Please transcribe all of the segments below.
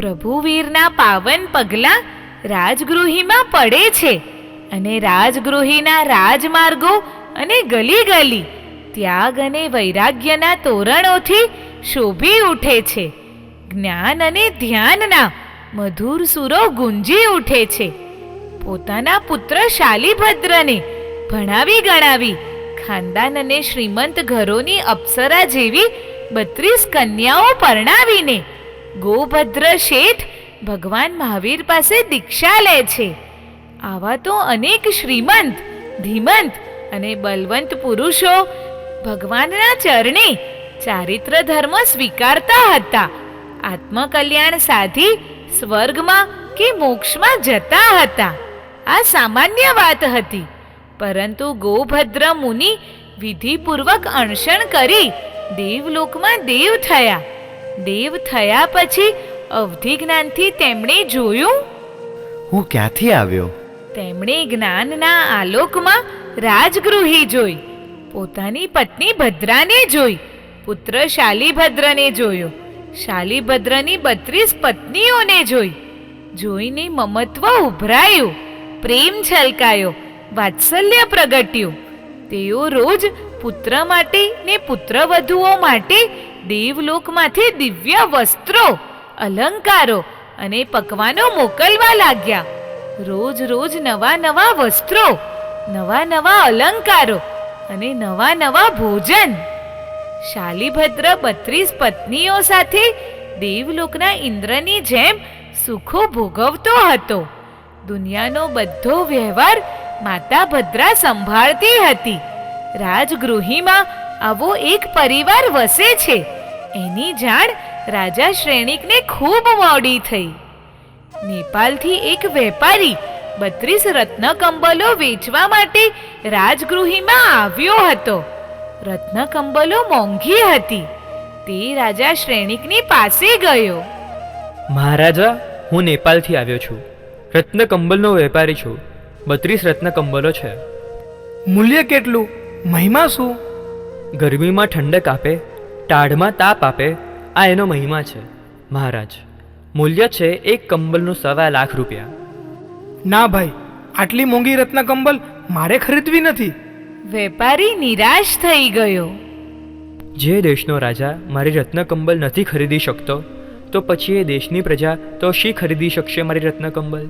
પ્રભુવીરના પાવન પગલાં રાજગૃહીમાં પડે છે અને રાજગૃહીના રાજમાર્ગો અને ગલી ગલી ત્યાગ અને વૈરાગ્યના તોરણોથી શોભી ઉઠે છે. જ્ઞાન અને ધ્યાનના મધુર સુરો ગુંજી ઉઠે છે. પોતાના પુત્ર શાલીભદ્રને ભણાવી ગણાવી ખાનદાન અને શ્રીમંત ઘરોની અપ્સરા જેવી બત્રીસ કન્યાઓ પરણાવીને ગોભદ્ર શેઠ ભગવાન મહાવીર પાસે દીક્ષા લે છે. આવા તો અનેક શ્રીમંત, ધીમંત અને બલવંત પુરુષો ભગવાનના ચરણે ચારિત્ર ધર્મ સ્વીકારતા હતા. આત્મકલ્યાણ સાધી સ્વર્ગમાં કે મોક્ષમાં જતા હતા. આ સામાન્ય વાત હતી. પરંતુ ગોભદ્ર મુનિ વિધિપૂર્વક અણશણ કરી દેવલોકમાં દેવ થયા. દેવ થયા પછી અવધિ જ્ઞાનથી તેમણે જોયું. હું ક્યાંથી આવ્યો? તેમણે જ્ઞાનના આલોકમાં રાજગૃહી જોઈ પોતાની પત્ની ભદ્રાને જોઈ પુત્ર શાલીભદ્રને જોયો શાલીભદ્રની બત્રીસ પત્નીઓને જોઈ જોઈને મમત્વ ઉભરાયું પ્રેમ છલકાયો વાત્સલ્ય પ્રગટ્યું. તેઓ રોજ પુત્ર માટે ને પુત્રવધુઓ માટે દેવલોકમાંથી દિવ્ય વસ્ત્રો, અલંકારો અને પકવાનો મોકલવા લાગ્યા. રોજ રોજ નવા નવા વસ્ત્રો, નવા નવા અલંકારો અને નવા નવા ભોજન. શાલીભદ્ર બત્રીસ પત્નીઓ સાથે દેવલોકના ઇન્દ્રની જેમ સુખો ભોગવતો હતો. દુનિયાનો બધો વ્યવહાર માતા ભદ્રા સંભાળતી હતી. રાજગૃહીમાં આવો એક પરિવાર વસે છે. એની જાણ રાજા શ્રેણિકને ખૂબ મોડી થઈ. નેપાલથી એક વેપારી બત્રીસ રત્નકંબલો વેચવા માટે રાજગૃહીમાં આવ્યો હતો. રત્નકંબલો મોંઘી હતી. તે રાજા શ્રેણિકની પાસે ગયો. મહારાજા હું નેપાળથી આવ્યો છું. રત્નકંબલનો વેપારી છું. બત્રીસ રત્નકંબલો છે. મૂલ્ય કેટલું? મહિમા શું? ગરમીમાં ઠંડક આપે ટાઢમાં તાપ આપે આ એનો મહિમા છે. મહારાજ મૂલ્ય છે એક કંબલનું સવા લાખ રૂપિયા. ના ભાઈ આટલી મોંઘી રત્ન કંબલ મારે ખરીદવી નથી. વેપારી નિરાશ થઈ ગયો. જે દેશનો રાજા મારી રત્નકંબલ નથી ખરીદી શકતો તો પછી એ દેશની પ્રજા તો શી ખરીદી શકશે મારી રત્નકંબલ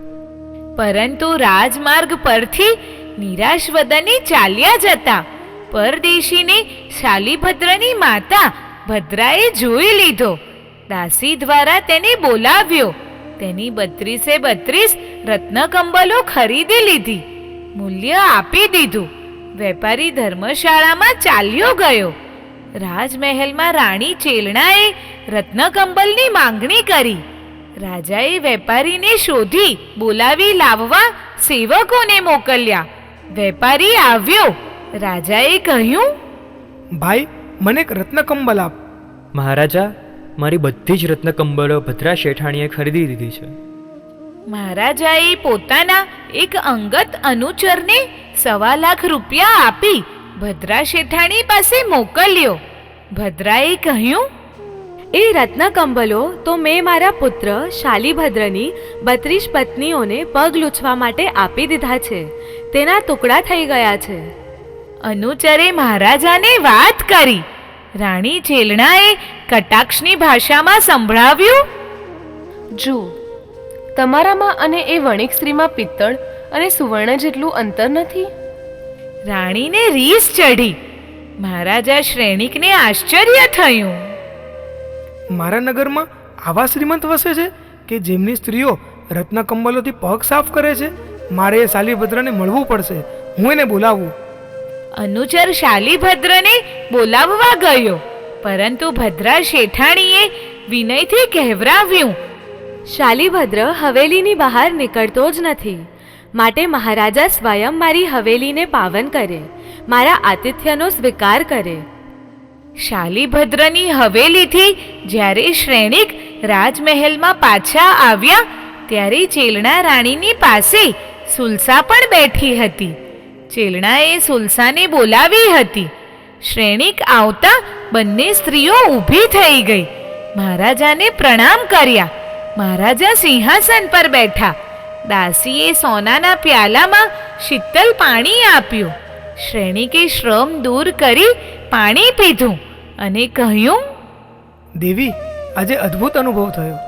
પરંતુ રાજમાર્ગ પરથી નિરાશ વદને ચાલ્યા જતા પરદેશીને શાલીભદ્રની માતા ભદ્રાએ જોઈ લીધો. દાસી દ્વારા તેને બોલાવ્યો. તેની બત્રીસે બત્રીસ રત્નકંબલો ખરીદી લીધી. મૂલ્ય આપી દીધું. વેપારી ધર્મશાળામાં ચાલ્યો ગયો. રાજમહેલમાં રાણી ચેલણાએ રત્નકંબલની માંગણી કરી. રાજાએ વેપારીને શોધી બોલાવી લાવવા સેવકોને મોકલ્યા. વેપારી આવ્યો. રાજાએ કહ્યું ભાઈ મને એક રત્નકંબલ આપ. મહારાજા મારી બધી જ રત્નકંબલો ભદ્રા શેઠાણીએ ખરીદી દીધી છે. મહારાજાએ પોતાના એક અંગત અનુચરને સવા લાખ રૂપિયા આપી ભદ્રા શેઠાણી પાસે મોકલ્યો. ભદ્રાએ કહ્યું એ રત્નકંબલો તો મેં મારા પુત્ર શાલીભદ્રની બત્રીસ પત્નીઓને પગ લૂછવા માટે આપી દીધા છે. તેના ટુકડા થઈ ગયા છે. અનુચરે મહારાજાને વાત કરી. રાણી ચેલણાએ કટાક્ષની ભાષામાં સંભળાવ્યું જો તમારામાં અને એ વણિક સ્ત્રીમાં પિત્તળ અને સુવર્ણ જેટલું અંતર નથી? રાણીને રીસ ચઢી. મહારાજા શ્રેણિકને આશ્ચર્ય થયું. મારા નગરમાં આવા શ્રીમંત વસે છે કે જેમની સ્ત્રીઓ રત્નકંબલોથી પગ સાફ કરે છે? મારે એ શાલીભદ્રને મળવું પડશે. હું એને બોલાવું. અનુચર શાલીભદ્રને બોલાવવા ગયો. પરંતુ ભદ્રા શેઠાણીએ વિનયથી કહેવરાવ્યું, શાલીભદ્ર હવેલીની બહાર નીકળતો જ નથી. માટે મહારાજા સ્વયં મારી હવેલીને પાવન કરે, મારા આતિથ્યનો સ્વીકાર કરે. શાલીભદ્રની હવેલીથી જ્યારે શ્રેણિક રાજમહેલમાં પાછા આવ્યા, ત્યારે ચેલણા રાણીની પાસે સુલસા પણ બેઠી હતી. ચેલણાએ સુલસાને બોલાવી હતી. શ્રેણિક આવતા બંને સ્ત્રીઓ ઊભી થઈ ગઈ. મહારાજાને પ્રણામ કર્યા. મહારાજા સિંહાસન પર બેઠા. દાસીએ સોનાના પ્યાલામાં શીતલ પાણી આપ્યું. શ્રેણિકે શ્રમ દૂર કરી પાણી પીધું અને કહ્યું, દેવી, આજે અદ્ભુત અનુભવ થયો.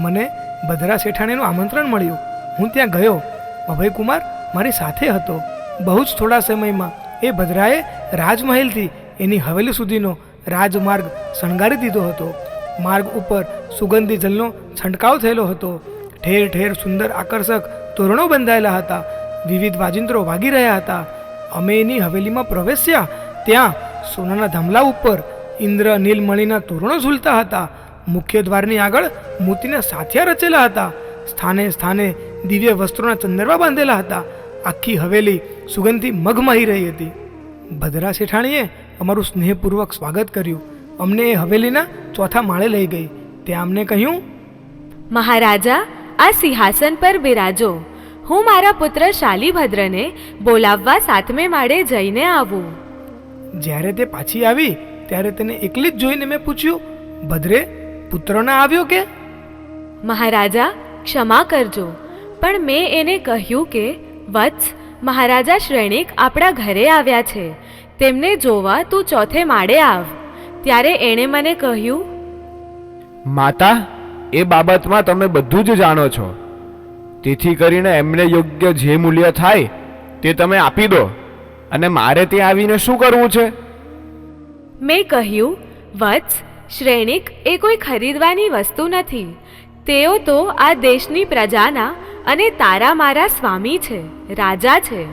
મને ભદ્રા શેઠાણીનું આમંત્રણ મળ્યું. હું ત્યાં ગયો. અભયકુમાર મારી સાથે હતો. બહુ જ થોડા સમયમાં એ ભદ્રાએ રાજમહેલથી એની હવેલી સુધીનો રાજમાર્ગ શણગારી દીધો હતો. માર્ગ ઉપર સુગંધી જલનો છંટકાવ થયેલો હતો. ઠેર ઠેર સુંદર આકર્ષક તોરણો બંધાયેલા હતા. વિવિધ વાજિંત્રો વાગી રહ્યા હતા. અમે એની હવેલીમાં પ્રવેશ્યા. ત્યાં સોનાના ધમલા ઉપર ઇન્દ્ર નીલમણીના તોરણો ઝૂલતા હતા. મુખ્ય દ્વારની આગળ મૂર્તિના સાથિયા રચેલા હતા. સ્થાને સ્થાને દિવ્ય વસ્ત્રોના ચંદરવા બાંધેલા હતા. આખી હવેલી સુગંધથી મગમાહી રહી હતી. ભદ્રા શેઠાણીએ અમારું સ્નેહપૂર્વક સ્વાગત કર્યું. અમને એ હવેલીના ચોથા માળે લઈ ગઈ. ત્યાં અમને કહ્યું મહારાજા આ સિંહાસન પર બિરાજો. હું મારા પુત્ર શાલીભદ્રને બોલાવવા સાતમે માળે જઈને આવું. જ્યારે તે પાછી આવી ત્યારે તેને એકલી જ જોઈને મેં પૂછ્યું ભદ્રે પુત્ર ના આવ્યો કે? મહારાજા ક્ષમા કરજો. પણ મેં એને કહ્યું કે વત્સ મહારાજા શ્રેણિક આપણા ઘરે આવ્યા છે. તેમને જોવા તું ચોથે માળે આવ. ત્યારે એણે મને કહ્યું માતા એ બાબતમાં તમે બધું જ જાણો છો. તેથી કરીને એમને યોગ્ય જે મૂલ્ય થાય તે તમે આપી દો. અને મારે ત્યાં આવીને શું કરવું છે? મેં કહ્યું વત્સ શ્રેણિક એ કોઈ ખરીદવાની વસ્તુ નથી. તેઓ તો આ દેશની પ્રજાના અને તારા મારા સ્વામી છે, રાજા છે.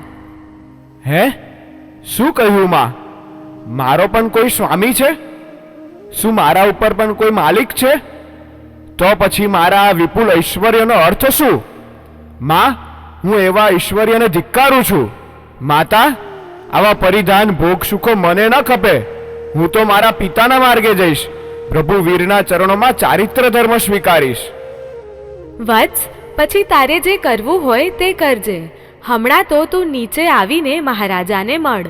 હે? શું કહ્યું માં? મારો પણ કોઈ સ્વામી છે? શું મારા ઉપર પણ કોઈ માલિક છે? તો પછી મારા વિપુલ ઐશ્વર્યનો અર્થ શું? માં, હું એવા ઐશ્વર્યને ધિક્કારું છું. માતા, આવા પરિધાન ભોગ સુખો મને ન ખપે. હું તો મારા પિતાના માર્ગે જઈશ. પ્રભુ વીરના ચરણોમાં ચારિત્ર ધર્મ સ્વીકારીશ. વત્સ પછી તારે જે કરવું હોય તે કરજે. હમણાં તો તું નીચે આવીને મહારાજાને મળ.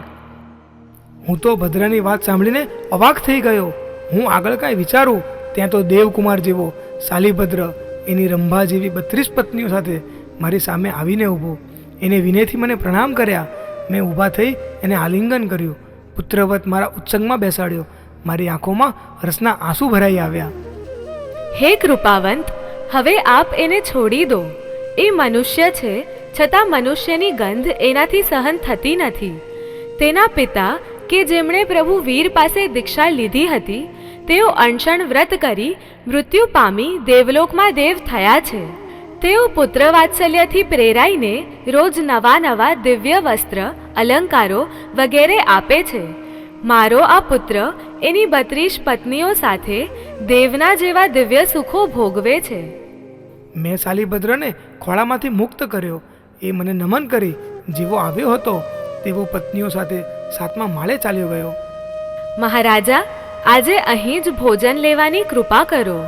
હું તો ભદ્રની વાત સાંભળીને અવાક થઈ ગયો. હું આગળ કાંઈ વિચારું ત્યાં તો દેવકુમાર જેવો શાલીભદ્ર એની રંભા જેવી બત્રીસ પત્નીઓ સાથે મારી સામે આવીને ઊભો. એને વિનયથી મને પ્રણામ કર્યા. મેં ઊભા થઈ એને આલિંગન કર્યું. પુત્રવત મારા ઉત્સંગમાં બેસાડ્યો. મારી આંખોમાં રસના આંસુ ભરાઈ આવ્યા. હે કૃપાવંત હવે આપ એને છોડી દો. એ મનુષ્ય છે, છતાં મનુષ્યની ગંધ એનાથી સહન થતી નથી. તેના પિતા, કે જેમણે પ્રભુ વીર પાસે દીક્ષા લીધી હતી, તેઓ અણશણ વ્રત કરી મૃત્યુ પામી દેવલોકમાં દેવ થયા છે. તેઓ પુત્ર વાત્સલ્યથી પ્રેરાઈને રોજ નવા નવા દિવ્ય વસ્ત્ર, અલંકારો વગેરે આપે છે. મારો આ પુત્ર એની બત્રીસ પત્નીઓ સાથે દેવના જેવા દિવ્ય સુખો ભોગવે છે. મેં શાલીભદ્રને ખોળામાંથી મુક્ત કર્યો. એ મને નમન કરી જેવો આવ્યો હતો તેવો પત્નીઓ સાથે સાતમા માળે ચાલ્યો ગયો. મહારાજા આજે અહીં જ ભોજન લેવાની કૃપા કરો.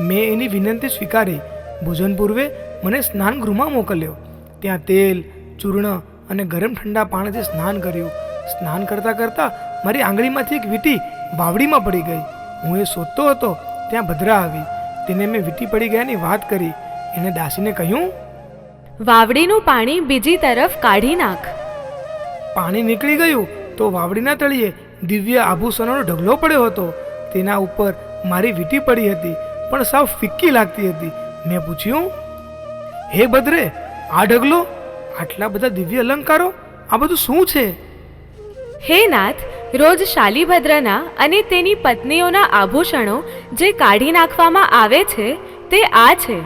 મેં એની વિનંતી સ્વીકારી. ભોજન પૂર્વે મને સ્નાન ગૃહમાં મોકલ્યો. ત્યાં તેલ ચૂર્ણ અને ગરમ ઠંડા પાણીથી સ્નાન કર્યું. સ્નાન કરતાં કરતાં મારી આંગળીમાંથી એક વીંટી વાવડીમાં પડી ગઈ. હું એ શોધતો હતો ત્યાં ભદ્રા આવી. તેને મેં વીંટી પડી ગયાની વાત કરી. એને દાસીને કહ્યું વાવડીનું પાણી બીજી તરફ કાઢી નાખ. પાણી નીકળી ગયું તો વાવડીના તળિયે દિવ્ય આભૂષણોનો ઢગલો પડ્યો હતો. તેના ઉપર મારી વીંટી પડી હતી પણ સાવ ફિક્કી લાગતી હતી. મેં પૂછ્યું હે બદ્રે આ ઢગલો આટલા બધા દિવ્ય અલંકારો આ બધું શું છે? હે નાથ રોજ શાલીભદ્રના અને તેની પત્નીઓના આભૂષણો જે કાઢી નાખવામાં આવે છે તે આ છે.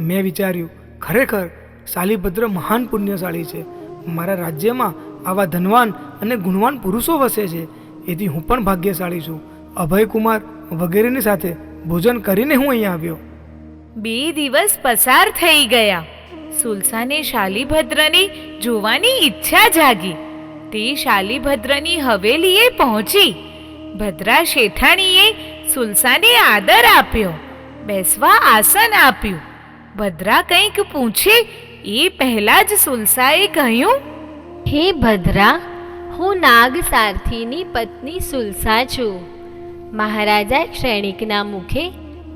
મેં વિચાર્યું ખરેખર શાલીભદ્ર મહાન પુણ્યશાળી છે. મારા રાજ્યમાં આવા ધનવાન અને ગુણવાન પુરુષો વસે છે. એથી હું પણ ભાગ્યશાળી છું. અભયકુમાર વગેરેની સાથે ભોજન કરીને હું અહીંયા આવ્યો. બે દિવસ પસાર થઈ ગયા. સુલસાને શાલીભદ્રને જોવાની ઈચ્છા જાગી. તે શાલીભદ્રની હવેલીએ પહોંચી. ભદ્રા શેઠાણીએ સુલસાને આદર આપ્યો, બેસવા આસન આપ્યું. ભદ્રા કંઈક પૂછે, એ પહેલા જ સુલસાએ કહ્યું, હે ભદ્રા, હું નાગ સારથીની પત્ની સુલસા છું. મહારાજા શ્રેણિકના મુખે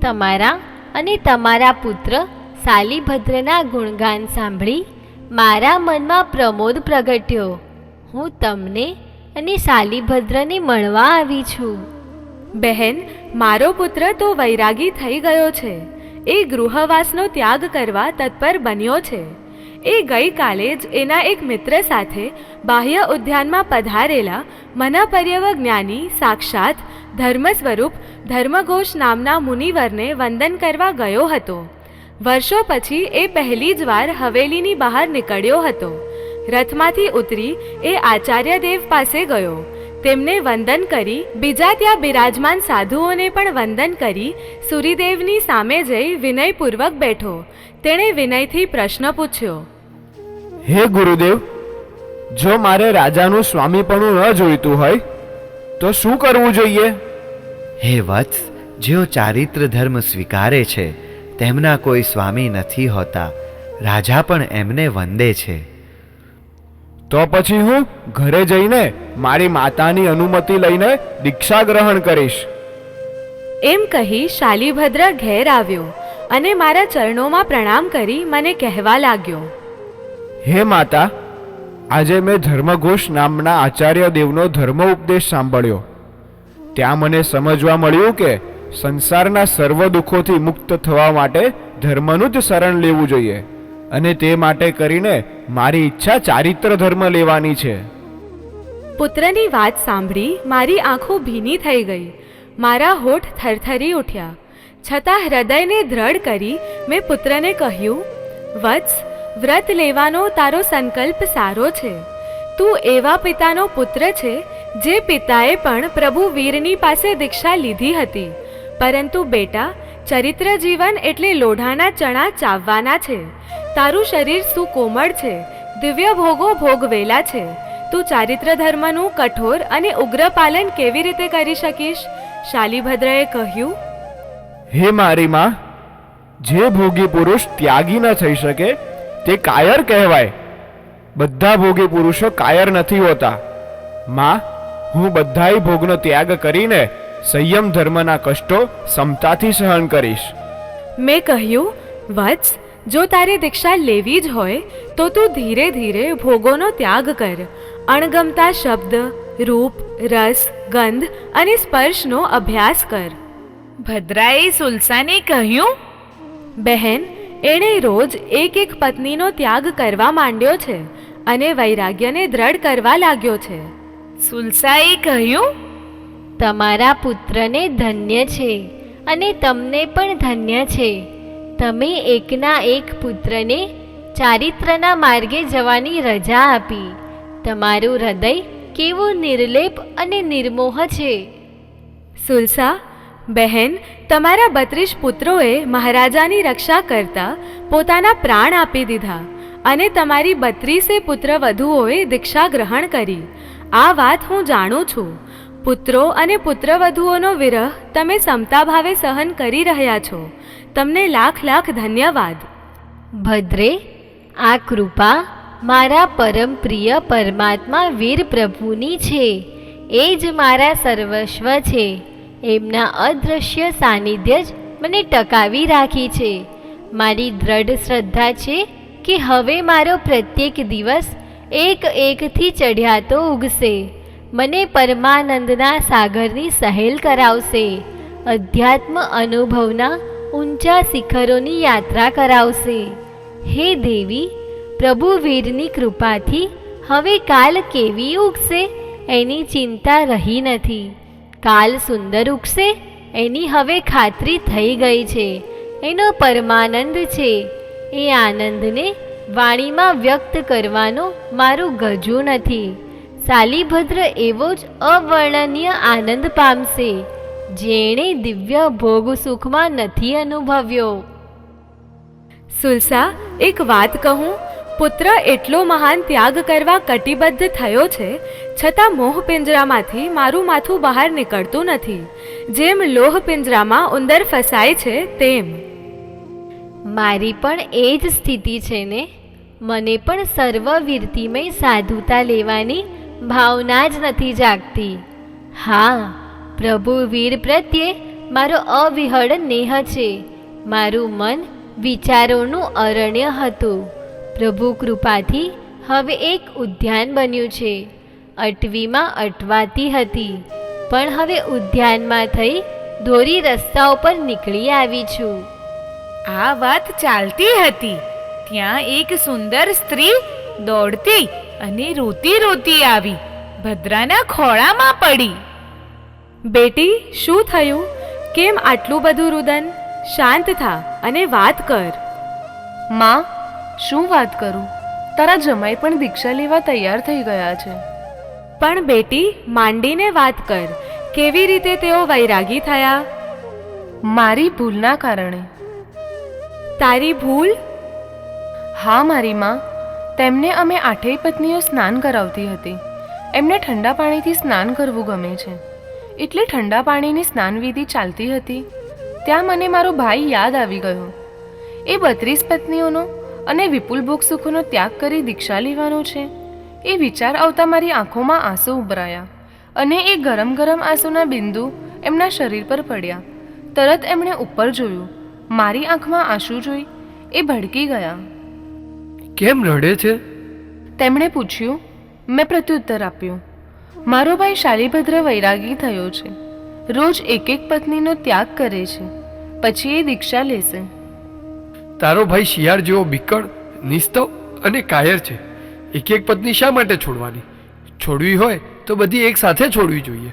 તમારા અને તમારા પુત્ર શાલીભદ્રના ગુણગાન સાંભળી મારા મનમાં પ્રમોદ પ્રગટ્યો. હું તમને અને શાલીભદ્રને મળવા આવી છું. બહેન, મારો પુત્ર તો વૈરાગી થઈ ગયો છે. એ ગૃહવાસનો ત્યાગ કરવા તત્પર બન્યો છે. એ ગઈકાલે જ એના એક મિત્ર સાથે બાહ્ય ઉદ્યાનમાં પધારેલા મનપર્યવ જ્ઞાની સાક્ષાત ધર્મ સ્વરૂપ ધર્મઘોષ નામના મુનિવરને વંદન કરવા ગયો હતો. વર્ષો પછી એ પહેલી જ વાર હવેલીની બહાર નીકળ્યો હતો. રથમાંથી ઉતરી એ આચાર્યદેવ પાસે ગયો. તેમને વંદન કરી બીજા ત્યાં બિરાજમાન સાધુઓને પણ વંદન કરી સૂર્યદેવની સામે જઈ વિનયપૂર્વક બેઠો. તેણે વિનયથી પ્રશ્ન પૂછ્યો હે ગુરુદેવ જો મારે રાજાનું સ્વામીપણું ન જોઈતું હોય તો શું કરવું જોઈએ? હે વત્સ જેઓ ચારિત્ર ધર્મ સ્વીકારે છે તેમના કોઈ સ્વામી નથી હોતા. રાજા પણ એમને વંદે છે. તો પછી હું ઘરે જઈને મારી માતાની અનુમતિ લઈને દીક્ષા ગ્રહણ કરીશ. એમ કહી શાલીભદ્ર ઘેર આવ્યો અને મારા ચરણોમાં પ્રણામ કરી મને કહેવા લાગ્યો. હે માતા આજે મેં ધર્મઘોષ નામના આચાર્ય દેવનો ધર્મ ઉપદેશ સાંભળ્યો. ત્યાં મને સમજવા મળ્યું કે સંસારના સર્વ દુઃખોથી મુક્ત થવા માટે ધર્મનું જ શરણ લેવું જોઈએ. અને તે માટે કરીને મારી ઈચ્છા ચારિત્ર ધર્મ લેવાની છે. પુત્રની વાત સાંભળી મારી આંખો ભીની થઈ ગઈ. મારા હોઠ થરથરી ઉઠ્યા. છતાં હૃદયને દ્રઢ કરી મેં પુત્રને કહ્યું, વત્સ, વ્રત લેવાનો તારો સંકલ્પ સારો છે. તું એવા પિતાનો પુત્ર છે, જે પિતાએ પણ પ્રભુ વીરની પાસે દીક્ષા લીધી હતી. પરંતુ બેટા, ચરિત્ર જીવન એટલે લોઢાના ચણા ચાવવાના છે. તારું શરીર સુકોમળ છે દિવ્ય ભોગો ભોગવેલા છે. તું ચારિત્ર ધર્મનું કઠોર અને ઉગ્ર પાલન કેવી રીતે કરી શકીશ? શાલીભદ્રએ કહ્યું હે મારી માં જે ભોગી પુરુષ ત્યાગી ન થઈ શકે તે કાયર કહેવાય. બધા ભોગી પુરુષો કાયર નથી હોતા. માં હું બધાય ભોગનો ત્યાગ કરીને સંયમ ધર્મના કષ્ટો સમતાથી સહન કરીશ. મેં કહ્યું વત્સ જો તારે દીક્ષા લેવી જ હોય, તો તું ધીરે ધીરે ભોગોનો ત્યાગ કર. અણગમતા શબ્દ, રૂપ, રસ, ગંધ અને સ્પર્શનો અભ્યાસ કર. ભદ્રાએ સુલસાને કહ્યું, બહેન, એણે રોજ એક એક પત્નીનો ત્યાગ કરવા માંડ્યો છે અને વૈરાગ્યને દ્રઢ કરવા લાગ્યો છે. સુલસાએ કહ્યું, તમારા પુત્રને ધન્ય છે અને તમને પણ ધન્ય છે. તમે એકના એક પુત્રને ચારિત્રના માર્ગે જવાની રજા આપી. તમારું હૃદય કેવું નિર્લેપ અને નિર્મોહ છે? સુલસા, બહેન, તમારા બત્રીસ પુત્રોએ મહારાજાની રક્ષા કરતા પોતાના પ્રાણ આપી દીધા અને તમારી બત્રીસે પુત્ર વધુઓએ દીક્ષા ગ્રહણ કરી. આ વાત હું જાણું છું. પુત્રો અને પુત્રવધુઓનો વિરહ તમે સમતા ભાવે સહન કરી રહ્યા છો. તમને લાખ લાખ ધન્યવાદ. ભદ્રે, આ કૃપા મારા પરમ પ્રિય પરમાત્મા વીર પ્રભુની છે. એ જ મારા સર્વસ્વ છે. એમના અદૃશ્ય સાનિધ્ય જ મને ટકાવી રાખી છે. મારી દ્રઢ શ્રદ્ધા છે કે હવે મારો પ્રત્યેક દિવસ એક એકથી ચઢ્યાતો ઉગશે. મને પરમાનંદના સાગરની સહેલ કરાવશે. અધ્યાત્મ અનુભવના ઊંચા શિખરોની યાત્રા કરાવશે. હે દેવી, પ્રભુ વીરની કૃપાથી હવે કાલ કેવી ઉગશે એની ચિંતા રહી નથી. કાલ સુંદર ઉગશે એની હવે ખાતરી થઈ ગઈ છે. એનો પરમાનંદ છે. એ આનંદને વાણીમાં વ્યક્ત કરવાનો મારું ગજુ નથી. શાલીભદ્ર એવો જ અવર્ણનીય આનંદ પામશે. જેણે દિવ્ય ભોગ સુખમાં નથી અનુભવ્યો. સુલસા, એક વાત કહું? પુત્ર એટલો મહાન ત્યાગ કરવા કટિબદ્ધ થયો છે, છતાં મોહ પિંજરામાંથી મારું માથું બહાર નીકળતું નથી. જેમ લોહ પિંજરામાં ઉંદર ફસાય છે, તેમ. મારી પણ એ જ સ્થિતિ છે ને? મને પણ સર્વવીરતિમય સાધુતા લેવાની ભાવના જ નથી જાગતી. હા પ્રભુ વીર પ્રત્યે મારો અવિહળ નેહ છે. મારું મન વિચારોનું અરણ્ય હતું. પ્રભુ કૃપાથી હવે એક ઉદ્યાન બન્યું છે. અટવીમાં અટવાતી હતી. પણ હવે ઉદ્યાનમાં થઈ દોરી રસ્તા ઉપર નીકળી આવી છું. આ વાત ચાલતી હતી. ત્યાં એક સુંદર સ્ત્રી દોડતી અને રોતી રોતી આવી. ભદ્રાના ખોળામાં પડી. બેટી શું થયું? કેમ આટલું બધું રુદન? શાંત થા અને વાત કર. માં શું વાત કરું? તારા જમાઈ પણ દીક્ષા લેવા તૈયાર થઈ ગયા છે. પણ બેટી માંડીને વાત કર. કેવી રીતે તેઓ વૈરાગી થયા? મારી ભૂલના કારણે. તારી ભૂલ? હા મારી માં તેમને અમે આઠેય પત્નીઓ સ્નાન કરાવતી હતી. એમને ઠંડા પાણીથી સ્નાન કરવું ગમે છે. એટલે ઠંડા પાણીની સ્નાનવિધિ ચાલતી હતી. ત્યાં મને મારો ભાઈ યાદ આવી ગયો. એ બત્રીસ પત્નીઓનો અને વિપુલ ભોગ સુખોનો ત્યાગ કરી દીક્ષા લેવાનો છે. એ વિચાર આવતા મારી આંખોમાં આંસુ ઉભરાયા અને એ ગરમ ગરમ આંસુના બિંદુ એમના શરીર પર પડ્યા. તરત એમણે ઉપર જોયું. મારી આંખમાં આંસુ જોઈ એ ભડકી ગયા. કેમ રડે છે? તેમણે પૂછ્યું મેં પ્રત્યુત્તર આપ્યું. મારો ભાઈ શાલીભદ્ર વૈરાગી થયો છે. રોજ એક એક પત્નીનો ત્યાગ કરે છે. પછી એ દીક્ષા લેશે. તારો ભાઈ શિયાળ જેવો બિકળ નિસ્તવ અને કાયર છે. એક એક પત્ની શા માટે છોડવાની? છોડવી હોય તો બધી એક સાથે છોડવી જોઈએ.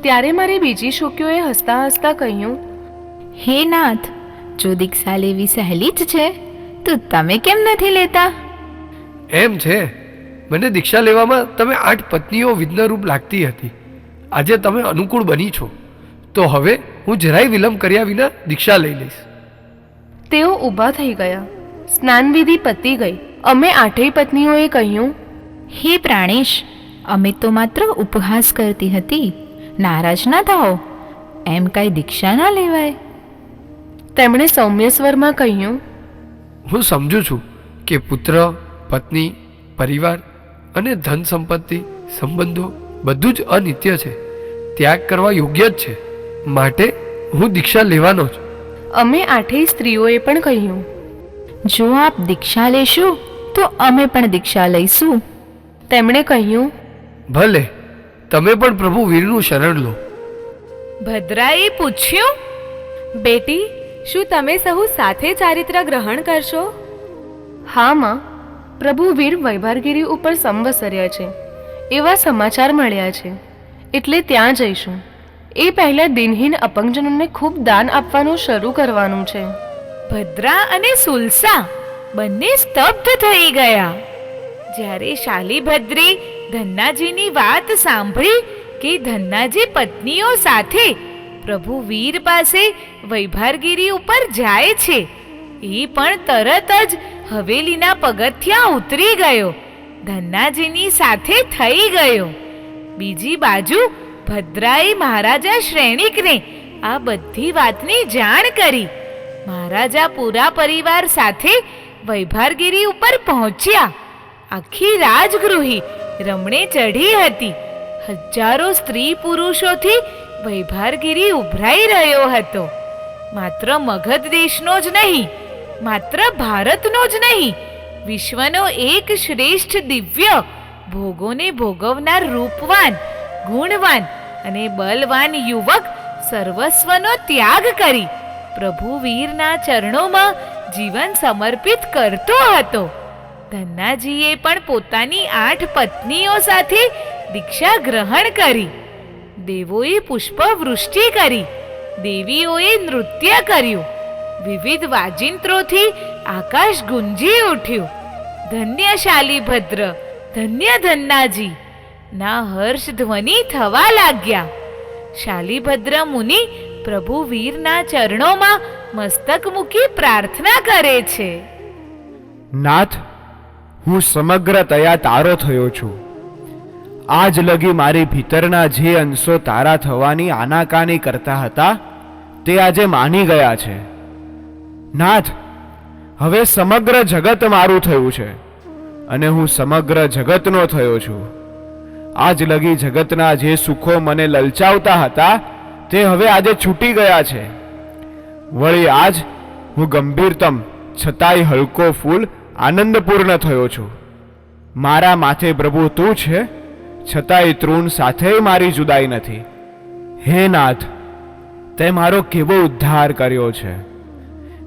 ત્યારે મારી બીજી છોકરીઓએ હસતા હસતા કહ્યું હે નાથ જો દીક્ષા લેવી સહેલી જ છે તો તમે કેમ નથી લેતા? એમ છે. મને દીક્ષા લેવામાં તમે આઠ પત્નીઓ વિઘ્નરૂપ લાગતી હતી. આજે તમે અનુકૂળ બની છો. તો હવે હું જરાય વિલંબ કર્યા વિના દીક્ષા લઈ લઈશ. તેઓ ઊભા થઈ ગયા. સ્નાનવિધિ પતી ગઈ. અમે આઠેય પત્નીઓએ કહ્યું હે પ્રાણેશ અમે તો માત્ર ઉપહાસ કરતી હતી. નારાજ ના થાઓ. એમ કાંઈ દીક્ષા ના લેવાય. તેમણે સૌમ્ય સ્વરમાં કહ્યું હું સમજુ છું કે પુત્ર પત્ની પરિવાર અને ધન સંપત્તિ સંબંધો બધું જ અનિત્ય છે. ત્યાગ કરવા યોગ્ય જ છે. માટે હું દીક્ષા લેવાનો જ અમે આઠેય સ્ત્રીઓએ પણ કહ્યું જો આપ દીક્ષા લેશો તો અમે પણ દીક્ષા લઈશું. તેમણે કહ્યું ભલે તમે પણ પ્રભુ વીરનું શરણ લો. ભદ્રાએ પૂછ્યું બેટી શું તમે સહુ સાથે ચારિત્ર ગ્રહણ કરશો? હા માં. પ્રભુ વીર વૈભારગીરી ઉપર સંવસર્યા છે. એવા સમાચાર મળ્યા છે. એટલે ત્યાં જઈશું. એ પહેલાં દિનહીન અપંગજનોને ખૂબ દાન આપવાનું શરૂ કરવાનું છે. ભદ્રા અને સુલસા બંને સ્તબ્ધ થઈ ગયા. જ્યારે શાલીભદ્રે ધન્નાજીની વાત સાંભળી કે ધન્નાજી પત્નીઓ સાથે પ્રભુ વીર પાસે વૈભારગીરી ઉપર જાય છે, એ પણ તરત જ હવેલીના પગથિયાં ઉતરી ગયો. ધન્નાજીની સાથે થઈ ગયો. બીજી બાજુ ભદ્રાએ મહારાજા શ્રેણિકને આ બધી વાતની જાણ કરી. મહારાજા પૂરા પરિવાર સાથે વૈભારગીરી ઉપર પહોંચ્યા. આખી રાજગૃહી રમણે ચઢી હતી. હજારો સ્ત્રી પુરુષોથી વૈભારગીરી ઉભરાઈ રહ્યો હતો. માત્ર મગધ દેશનો જ નહીં માત્ર ભારતનો જ નહીં, વિશ્વનો એક શ્રેષ્ઠ દિવ્ય ભોગોને ભોગવનાર રૂપવાન, ગુણવાન અને બલવાન યુવક સર્વસ્વનો ત્યાગ કરી પ્રભુ વીરના ચરણોમાં જીવન સમર્પિત કરતો હતો. ધન્નાજીએ પણ પોતાની આઠ પત્નીઓ સાથે દીક્ષા ગ્રહણ કરી. દેવોએ પુષ્પવૃષ્ટિ કરી, દેવીઓએ નૃત્ય કર્યું. વિવિધ વાજિંત્રોથી આકાશ ગુંજી ઉઠ્યું. ધન્ય શાલીભદ્ર ધન્ય ધન્નાજી, ના હર્ષ ધ્વનિ થવા લાગ્યા. શાલીભદ્ર મુનિ પ્રભુ વીરના ચરણોમાં મસ્તક મૂકી પ્રાર્થના કરે છે. નાથ, હું સમગ્રતયા તારો થયો છું. આજ લગી મારી ભીતરના જે અંશો તારા થવાની આનાકાની કરતા હતા, તે આજે માની ગયા છે. નાથ, હવે સમગ્ર જગત મારું થયું છે અને હું સમગ્ર જગતનો થયો છું. આજ લગી જગતના જે સુખો મને લલચાવતા હતા, તે હવે આજે છૂટી ગયા છે. વળી આજ હું ગંભીરતમ, છતાંય હલકો ફૂલ, આનંદપૂર્ણ થયો છું. મારા માથે પ્રભુ તું છે, છતાંય તૃણ સાથે મારી જુદાઈ નથી. હે નાથ, તે મારો કેવો ઉદ્ધાર કર્યો છે?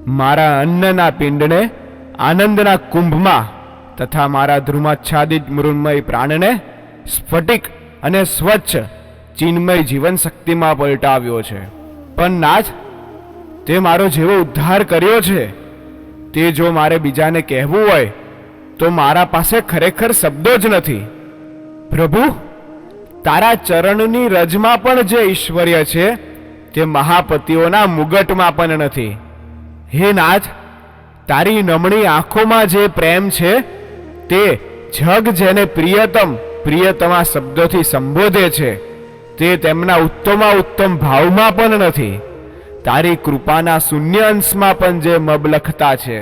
મારા અન્નના પિંડને, આનંદના કુંભમાં તથા મારા ધ્રુમાચ્છાદિત મૃન્મય પ્રાણને સ્ફટિક અને સ્વચ્છ ચિન્મય જીવન શક્તિમાં પલટાવ્યો છે. પણ નાથ તે મારો જેવો ઉદ્ધાર કર્યો છે. તે જો મારે બીજાને કહેવું હોય, તો મારા પાસે ખરેખર શબ્દો જ નથી. પ્રભુ, તારા ચરણની રજમાં પણ જે ઐશ્વર્ય છે, તે મહાપતિઓના મુગટમાં પણ નથી. હે નાથ, તારી નમણી આંખોમાં જે પ્રેમ છે, તે જગ જેને પ્રિયતમ પ્રિયતમા શબ્દોથી સંબોધે છે, તે તેમના ઉત્તમા ઉત્તમ ભાવમાં પણ નથી. તારી કૃપાના શૂન્ય અંશમાં પણ જે મબલખતા છે,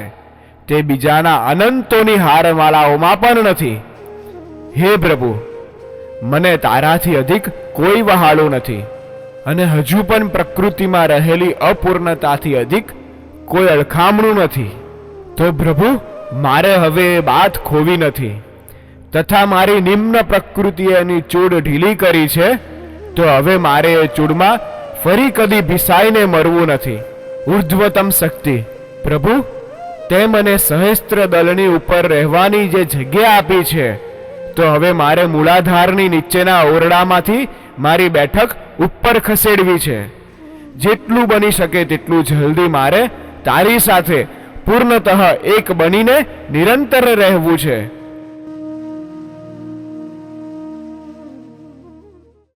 તે બીજાના અનંતોની હારમાળાઓમાં પણ નથી. હે પ્રભુ, મને તારાથી અધિક કોઈ વહાળો નથી અને હજુ પણ પ્રકૃતિમાં રહેલી અપૂર્ણતાથી અધિક કોઈ અળખામણું નથી. તો પ્રભુ, મારે હવે એ બાત ખોવી નથી. તથા મારી નિમ્ન પ્રકૃતિએ એની ચૂડ ઢીલી કરી છે, તો હવે મારે એ ચૂડમાં ફરી કદી ભીસાઈને મરવું નથી. ઉર્ધ્વતમ શક્તિ. પ્રભુ, તે મને સહસ્ત્ર દળની ઉપર રહેવાની જે જગ્યા આપી છે, તો હવે મારે મૂળાધારની નીચેના ઓરડામાંથી મારી બેઠક ઉપર ખસેડવી છે. જેટલું બની શકે તેટલું જલ્દી મારે તારી સાથે પૂર્ણતઃ એક બનીને નિરંતર રહેવું છે.